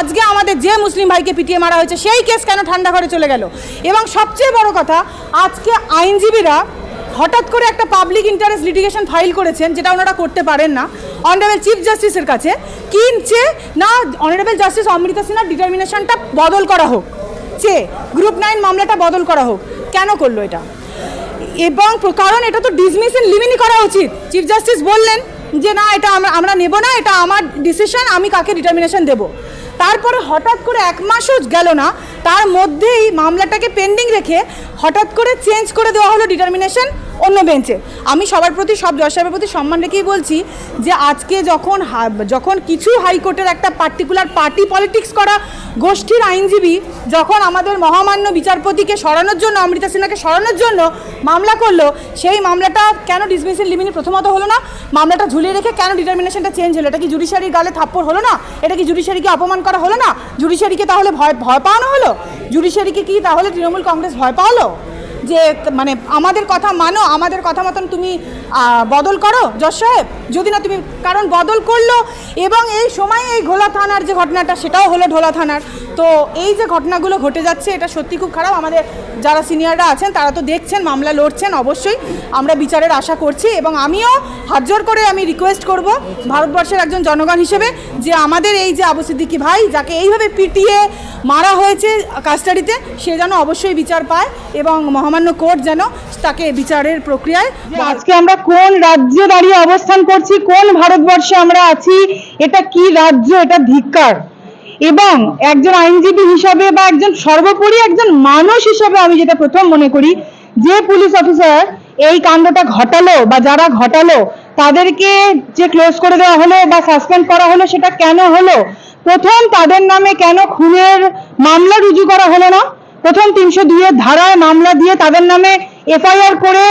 আজকে আমাদের যে মুসলিম ভাইকে পিটিয়ে মারা হয়েছে, সেই কেস কেন ঠান্ডা ঘরে চলে গেল? এবং সবচেয়ে বড় কথা, আজকে আইনজীবীরা হঠাৎ করে একটা পাবলিক ইন্টারেস্ট লিটিগেশন ফাইল করেছেন, যেটা ওনারা করতে পারেন না অনারেবল চিফ জাস্টিসের কাছে, কিনছে, না অনারেবল জাস্টিস অমৃতা সিনহার ডিটারমিনেশনটা বদল করা হোক চে গ্রুপ নাইন মামলাটা বদল করা হোক, কেন করল এটা? এবং কারণ এটা তো ডিসমিস ইন লিমিনি করা উচিত। চিফ জাস্টিস বললেন যে, না, এটা আমরা নেব না, এটা আমার ডিসিশন আমি কাকে ডিটারমিনেশন দেব? তারপরে হঠাৎ করে এক মাসও গেল না, তার মধ্যেই মামলাটাকে পেন্ডিং রেখে হঠাৎ করে চেঞ্জ করে দেওয়া হলো ডিটারমিনেশন অন্য বেঞ্চে। আমি সবার প্রতি, সব জজ সাহেবের প্রতি সম্মান রেখেই বলছি যে আজকে যখন যখন কিছু হাইকোর্টের একটা পার্টিকুলার পার্টি পলিটিক্স করা গোষ্ঠীর আইনজীবী যখন আমাদের মহামান্য বিচারপতিকে সরানোর জন্য, অমৃতা সিনহাকে সরানোর জন্য মামলা করল, সেই মামলাটা কেন ডিসমিসের লিমিনি প্রথমত হলো না? মামলাটা ঝুলিয়ে রেখে কেন ডিটারমিনেশনটা চেঞ্জ হলো? এটা কি জুডিশিয়ারির গালে থাপ্পড় হলো না? এটা কি জুডিশিয়ারিকে অপমান করা হলো না? জুডিশিয়ারিকে তাহলে ভয় ভয় পাওয়ানো হলো? জুডিশিয়ারিকে কি তাহলে তৃণমূল কংগ্রেস ভয় পাওয়ালো? যে মানে আমাদের কথা মানো, আমাদের কথা মতন তুমি বদল করো যশ সাহেব? যদি না তুমি, কারণ বদল করল এবং এই সময় এই ঘোলা থানার যে ঘটনাটা, সেটাও হলো ঢোলা থানার। তো এই যে ঘটনাগুলো ঘটে যাচ্ছে, এটা সত্যি খুব খারাপ। আমাদের যারা সিনিয়ররা আছেন, তারা তো দেখছেন, মামলা লড়ছেন অবশ্যই। আমরা বিচারের আশা করছি এবং আমিও হাত জোর করে আমি রিকোয়েস্ট করব ভারতবর্ষের একজন জনগণ হিসেবে যে আমাদের এই যে আবু সিদ্দিকি ভাই, যাকে এইভাবে পিটিয়ে মারা হয়েছে কাস্টাডিতে সে যেন অবশ্যই বিচার পায় এবং মহামান্য কোর্ট যেন তাকে বিচারের প্রক্রিয়ায় আজকে আমরা কোন রাজ্যে দাঁড়িয়ে অবস্থান করছি, কোন ভারতবর্ষে আমরা আছি, এটা কি রাজ্য, এটা ধিক্কার? এবং একজন আইনজীবী হিসাবে বা একজন সর্বোপরি একজন মানুষ হিসাবে আমি যেটা প্রথম মনে করি, যে পুলিশ অফিসার এই কাণ্ডটা ঘটালো বা যারা ঘটালো, তাদেরকে যে ক্লোজ করে দেওয়া হলো বা সাসপেন্ড করা হলো সেটা কেন হলো? প্রথম তাদের নামে কেন খুনের মামলা রুজু করা হলো না? প্রথম তিনশো দুইয়ের ধারায় মামলা দিয়ে তাদের নামে এফআইআর করে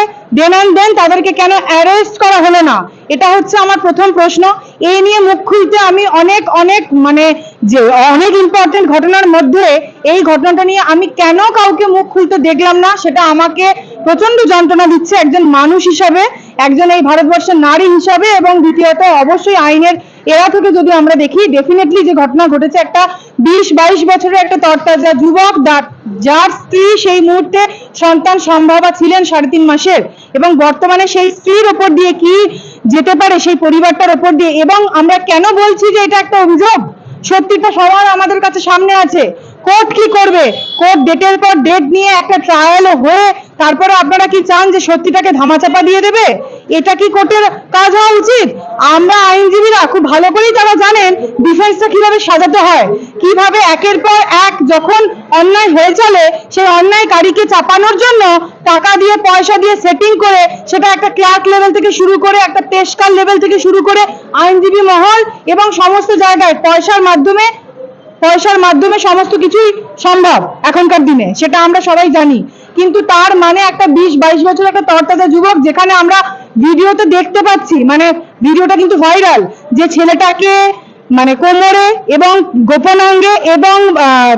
অ্যান্ড দেন, তাদেরকে কেন অ্যারেস্ট করা হলো না? এটা হচ্ছে আমার প্রথম প্রশ্ন। এই নিয়ে মুখ খুলতে আমি অনেক অনেক মানে যে অনেক ইম্পর্টেন্ট ঘটনার মধ্যে এই ঘটনাটা নিয়ে আমি কেন কাউকে মুখ খুলতে দেখলাম না, সেটা আমাকে প্রচণ্ড যন্ত্রণা দিচ্ছে একজন মানুষ হিসাবে, একজন এই ভারতবর্ষের নারী হিসাবে এবং দ্বিতীয়ত অবশ্যই আইনের এরা থেকে যদি আমরা দেখি ডেফিনেটলি যে ঘটনা ঘটেছে একটা বিশ বাইশ বছরের একটা তরতাজা যুবক যার স্ত্রী সেই মুহূর্তে সন্তান সম্ভাবা ছিলেন সাড়ে তিন মাসের। এবং বর্তমানে সেই স্ত্রীর ওপর দিয়ে কি যেতে পারে, সেই পরিবারটার ওপর দিয়ে। এবং আমরা কেন বলছি যে এটা একটা অভিযোগ? সত্যিটা সবার আমাদের কাছে সামনে আছে। কোর্ট কি করবে? কোর্ট ডেটের পর ডেট নিয়ে একটা ট্রায়াল হয়ে তারপরে আপনারা কি চান যে সত্যিটাকে ধামাচাপা দিয়ে দেবে? এটা কি কোর্টের কাজ হওয়া উচিত? আমরা আইনজীবীরা খুব ভালো করেই তারা জানেন ডিফেন্সটা কীভাবে সাজাতে হয়। কীভাবে একের পর এক যখন অন্যায় হয়ে চলে, সেই অন্যায়কারীকে চাপানোর জন্য টাকা দিয়ে, পয়সা দিয়ে সেটিং করে, সেটা একটা ক্লার্ক লেভেল থেকে শুরু করে, একটা পেশকার লেভেল থেকে শুরু করে আইনজীবী মহল এবং সমস্ত জায়গায় পয়সার মাধ্যমে পয়সার মাধ্যমে সমস্ত কিছুই সম্ভব এখনকার দিনে, সেটা আমরা সবাই জানি। কিন্তু তার মানে একটা বিশ, বাইশ বছর একটা তরতাজা যুবক যেখানে আমরা ভিডিওতে দেখতে পাচ্ছি মানে ভিডিওটা কিন্তু ভাইরাল যে ছেলেটাকে মানে কোমরে এবং গোপনাঙ্গে এবং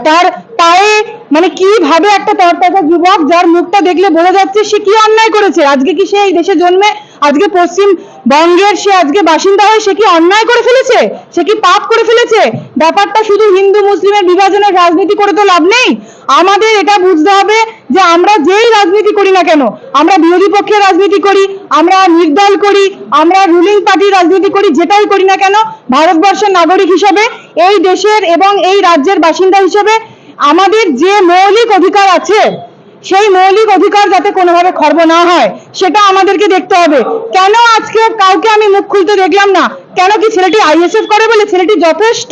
তার পায়ে মানে কীভাবে একটা তরতাজা যুবক যার মুখটা দেখলে বোঝা যাচ্ছে সে কি অন্যায় করেছে? আজকে কি সে এই দেশে জন্মে আজকে পশ্চিমবঙ্গের সে আজকে বাসিন্দা হয়ে সে কি অন্যায় করে ফেলেছে? সে কি পাপ করে ফেলেছে? ব্যাপারটা শুধু হিন্দু মুসলিমের বিভাজনের রাজনীতি করে তো লাভ নেই। আমাদের এটা বুঝতে হবে যে আমরা যেই রাজনীতি করি না কেন, আমরা বিরোধী পক্ষের রাজনীতি করি, আমরা নির্দল করি, আমরা রুলিং পার্টির রাজনীতি করি, যেটাই করি না কেন, ভারতবর্ষের নাগরিক হিসেবে, এই দেশের এবং এই রাজ্যের বাসিন্দা হিসেবে আমাদের যে মৌলিক অধিকার আছে সেই মৌলিক অধিকার যাতে কোনোভাবে খর্ব না হয়, সেটা আমাদেরকে দেখতে হবে। কেন আজকে কাউকে আমি মুখ খুলতে দেখলাম না? কেন কি ছেলেটি আইএসএফ করে বলে ছেলেটি যথেষ্ট?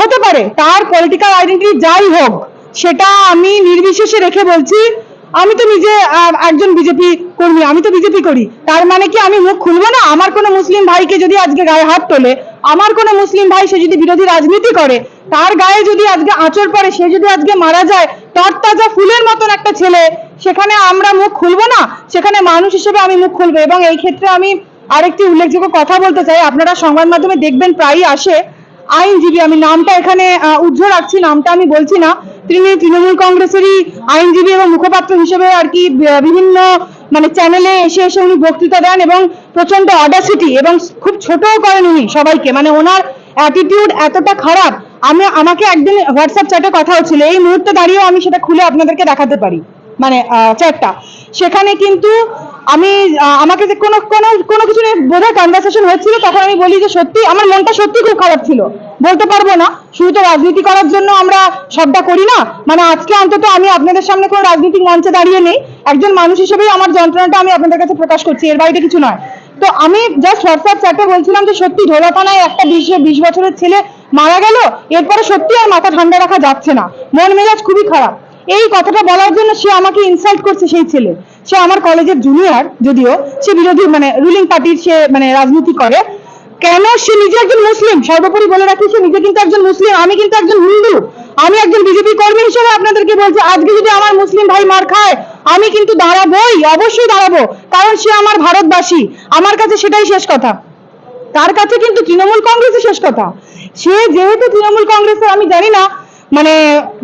হতে পারে, তার পলিটিক্যাল আইডেন্টিটি যাই হোক, সেটা আমি নির্বিশেষে রেখে বলছি, আমি তো নিজে একজন বিজেপি কর্মী, আমি তো বিজেপি করি। তার মানে কি আমি মুখ খুলবো না? আমার কোনো মুসলিম ভাইকে যদি আজকে গায়ে হাত তোলে, আমার কোনো মুসলিম ভাই সে যদি বিরোধী রাজনীতি করে তার গায়ে যদি আজকে আঁচড় পড়ে, সে যদি আজকে মারা যায়, তরতাজা ফুলের মতন একটা ছেলে, সেখানে আমরা মুখ খুলবো না? সেখানে মানুষ হিসেবে আমি মুখ খুলবো। এবং এই ক্ষেত্রে আমি আরেকটি উল্লেখযোগ্য কথা বলতে চাই। আপনারা সংবাদ মাধ্যমে দেখবেন, প্রায়ই আসে আইনজীবী। আমি নামটা এখানে উজ্জ্ব রাখছি, নামটা আমি বলছি না। তিনি তৃণমূল কংগ্রেসেরই আইনজীবী এবং মুখপাত্র হিসেবে আর কি বিভিন্ন মানে চ্যানেলে এসে এসে উনি বক্তৃতা দেন এবং প্রচণ্ড অডাসিটি এবং খুব ছোটও করেন উনি সবাইকে। মানে ওনার অ্যাটিটিউড এতটা খারাপ, আমি, আমাকে একদিন হোয়াটসঅ্যাপ চ্যাটে কথা হচ্ছিল এই মুহূর্তে দাঁড়িয়েও আমি সেটা খুলে আপনাদেরকে দেখাতে পারি মানে চ্যাটটা সেখানে কিন্তু আমি আমাকে যে কোনো কোনো কোনো কিছু নিয়ে বোধহয় কনভারসেশন হচ্ছিল, তখন আমি বলি যে সত্যি, আমার মনটা সত্যি খুব খারাপ ছিল। বলতে পারব না, শুধু তো রাজনীতি করার জন্য আমরা সবটা করি না মানে আজকে অন্তত আমি আপনাদের সামনে কোনো রাজনৈতিক মঞ্চে দাঁড়িয়ে নেই, একজন মানুষ হিসেবেই আমার যন্ত্রণাটা আমি আপনাদের কাছে প্রকাশ করছি, এর বাইরে কিছু নয়। তো আমি জাস্ট হোয়াটসঅ্যাপ চ্যাটে বলছিলাম যে সত্যি ঢোলা থানায় একটা বিশ বিশ বছরের ছেলে মারা গেল, এরপরে সত্যি আর মাথা ঠান্ডা রাখা যাচ্ছে না। মন মেজাজ খুবই খারাপ। এই কথাটা বলার জন্য সে আমাকে ইনসাল্ট করছে সেই ছেলে। সে আমার কলেজের জুনিয়র যদিও, সে বিরোধী মানে রুলিং পার্টির সে মানে রাজনীতি করে। কেন সে নিজে একজন মুসলিম? সর্বোপরি বলে রাখি, সে নিজে কিন্তু একজন মুসলিম, আমি কিন্তু একজন হিন্দু। আমি একজন বিজেপি কর্মী হিসেবে আপনাদেরকে বলছি, আজকে যদি আমার মুসলিম ভাই মার খায়, আমি কিন্তু দাঁড়াবোই, অবশ্যই দাঁড়াবো, কারণ সে আমার ভারতবাসী। আমার কাছে সেটাই শেষ কথা। তার কাছে কিন্তু তৃণমূল কংগ্রেসই শেষ কথা। সে যেহেতু তৃণমূল কংগ্রেসের, আমি জানি না মানে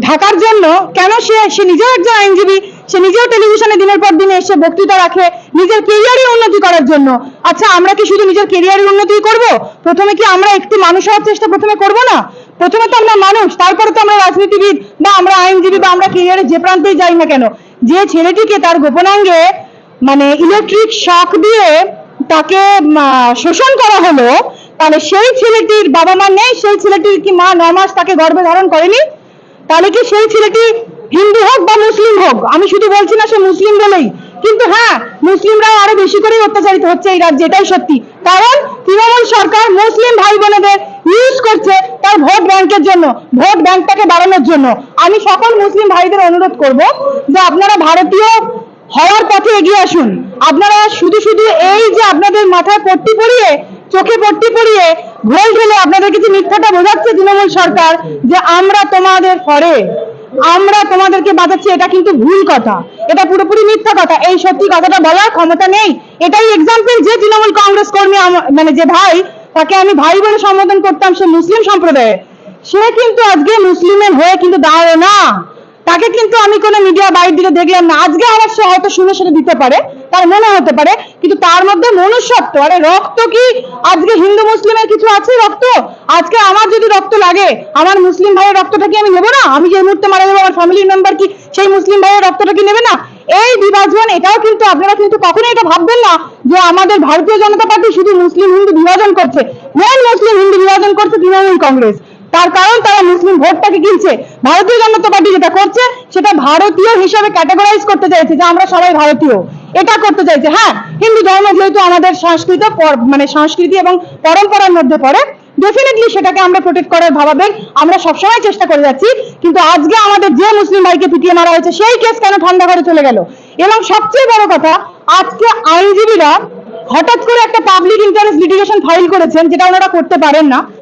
ঢাকার জন্য কেন সে সে নিজেও একজন আইনজীবী, সে নিজেও টেলিভিশনে দিনের পর দিন এসে বক্তৃতা রাখে, নিজের কেরিয়ারের উন্নতি করার জন্য। আচ্ছা আমরা কি শুধু নিজের কেরিয়ারের উন্নতি করব? প্রথমে কি আমরা একটু মানুষ হওয়ার চেষ্টা প্রথমে করব না? প্রথমে তো আমরা মানুষ, তারপরে তো আমরা রাজনীতিবিদ বা আমরা আইনজীবী বা আমরা কেরিয়ারে যে প্রান্তেই যাই না কেন, যে ছেলেটিকে তার গোপনাঙ্গে মানে ইলেকট্রিক শক দিয়ে তাকে শোষণ করা হলো, তাহলে সেই ছেলেটির বাবা মা নেই, সেই ছেলেটির কি মা ন মাস তাকে গর্ভে ধারণ করেনি? তাহলে কি সেই ছেলেটি হিন্দু হোক বা মুসলিম হোক, আমি শুধু বলছি না সে মুসলিম বলেই, কিন্তু হ্যাঁ মুসলিমরাও আরও বেশি করেই অত্যাচারিত হচ্ছে এই রাজ্যে, এটাই সত্যি। কারণ তৃণমূল সরকার মুসলিম ভাই বোনেদের ইউজ করছে তার ভোট ব্যাংকের জন্য, ভোট ব্যাংকটাকে বাড়ানোর জন্য। আমি সকল মুসলিম ভাইদের অনুরোধ করব যে আপনারা ভারতীয় হওয়ার পথে এগিয়ে আসুন। আপনারা শুধু শুধু এই যে আপনাদের মাথায় পট্টি পরিয়ে, চোখে পট্টি পরিয়ে ঘোল ঢেলে আপনাদেরকে যে মিথ্যাটা বোঝাচ্ছে তৃণমূল সরকার যে আমরা তোমাদের পরে আমরা তোমাদেরকে বাঁচাচ্ছি, এটা কিন্তু ভুল কথা। এটা পুরোপুরি মিথ্যা কথা। এই সত্যি কথাটা বলার ক্ষমতা নেই। এটাই এক্সাম্পল যে তৃণমূল কংগ্রেস কর্মী মানে যে ভাই, তাকে আমি ভাই বলে সম্বোধন করতাম সে মুসলিম সম্প্রদায়ের। সে কিন্তু আজকে মুসলিমের হয়ে কিন্তু দাঁড়ায় না। তাকে কিন্তু আমি কোনো মিডিয়া বাইর দিকে দেখলাম না। আজকে আবার সে হয়তো শুনে শুনে দিতে পারে, তার মনে হতে পারে, কিন্তু তার মধ্যে মনুষ্যত্ব, আরে রক্ত কি? আজকে হিন্দু মুসলিমের কিছু আছে রক্ত? আজকে আমার যদি রক্ত লাগে, আমার মুসলিম ভাইয়ের রক্তটা কি আমি নেব না? আমি যে মুহূর্তে মারা যাব, আমার ফ্যামিলির মেম্বার কি সেই মুসলিম ভাইয়ের রক্তটা কি নেবে না? এই বিভাজন, এটাও কিন্তু আপনারা কিন্তু কখনোই এটা ভাববেন না যে আমাদের ভারতীয় জনতা পার্টি শুধু মুসলিম হিন্দু বিভাজন করছে। মেন মুসলিম হিন্দু বিভাজন করছে তৃণমূল কংগ্রেস। তার কারণ তারা মুসলিম ভোটটাকে কিনছে। ভারতীয় জনতা পার্টি যেটা করছে, সেটা ভারতীয় হিসাবে ক্যাটাগরাইজ করতে চাইছে যে আমরা সবাই ভারতীয়। এটা করতে চাইছে। হ্যাঁ হিন্দু ধর্ম যেহেতু আমাদের সংস্কৃত মানে সংস্কৃতি এবং পরম্পরার মধ্যে পড়ে ডেফিনেটলি সেটাকে আমরা প্রোটেক্ট করার ভাবাবেগ আমরা সবসময় চেষ্টা করে যাচ্ছি। কিন্তু আজকে আমাদের যে মুসলিম ভাইকে পিটিয়ে মারা হয়েছে, সেই কেস কেন ঠান্ডা করে চলে গেল? এবং সবচেয়ে বড় কথা, আজকে আইনজীবীরা হঠাৎ করে একটা পাবলিক ইন্টারেস্ট লিটিগেশন ফাইল করেছেন, যেটা ওনারা করতে পারেন না।